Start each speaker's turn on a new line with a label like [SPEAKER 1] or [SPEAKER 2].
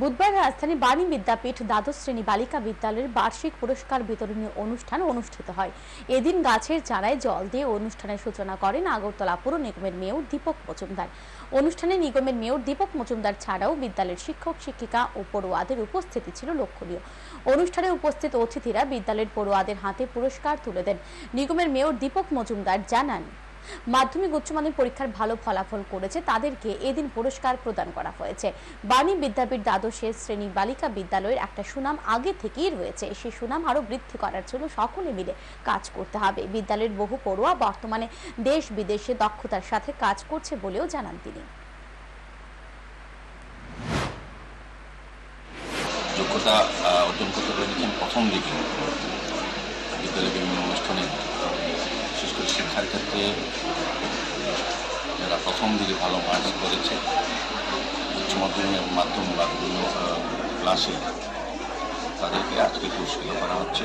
[SPEAKER 1] বুধবার রাজধানী বাণী বিদ্যাপীঠ দ্বাদশ শ্রেণি বালিকা বিদ্যালয়ের বার্ষিক পুরস্কার বিতরণী অনুষ্ঠান অনুষ্ঠিত হয়। এদিন গাছের চারায় জল দিয়ে অনুষ্ঠানের সূচনা করেন আগরতলা পুর নিগমের মেয়র দীপক মজুমদার। অনুষ্ঠানে নিগমের মেয়র দীপক মজুমদার ছাড়াও বিদ্যালয়ের শিক্ষক, শিক্ষিকা ও পড়ুয়াদের উপস্থিতি ছিল লক্ষণীয়। অনুষ্ঠানে উপস্থিত অতিথিরা বিদ্যালয়ের পড়ুয়াদের হাতে পুরস্কার তুলে দেন। নিগমের মেয়র দীপক মজুমদার জানান মাধ্যমিক উচ্চ মাধ্যমিক পরীক্ষার ভালো ফলাফল করেছে তাদেরকে এদিন পুরস্কার প্রদান করা হয়েছে। বাণী বিদ্যাপীঠ দ্বাদশের শ্রেণি বালিকা বিদ্যালয়ের একটা সুনাম আগে থেকেই রয়েছে। সেই সুনাম আরও বৃদ্ধি করার জন্য সকলে মিলে কাজ করতে হবে। বিদ্যালয়ের বহু পড়ুয়া বর্তমানে দেশ বিদেশে দক্ষতার সাথে কাজ করছে বলেও জানান তিনি।
[SPEAKER 2] যোগ্যতা অর্জন করতে পেরেছেন প্রথম দিকে বিদ্যালয়ের বিভিন্ন অনুষ্ঠানে শিক্ষার ক্ষেত্রে যারা প্রথম দিকে ভালো মার্কস করেছে, উচ্চ মাধ্যমিক মাধ্যম বা বিভিন্ন ক্লাসে তাদেরকে আজকে পুরস্কৃত করা হচ্ছে।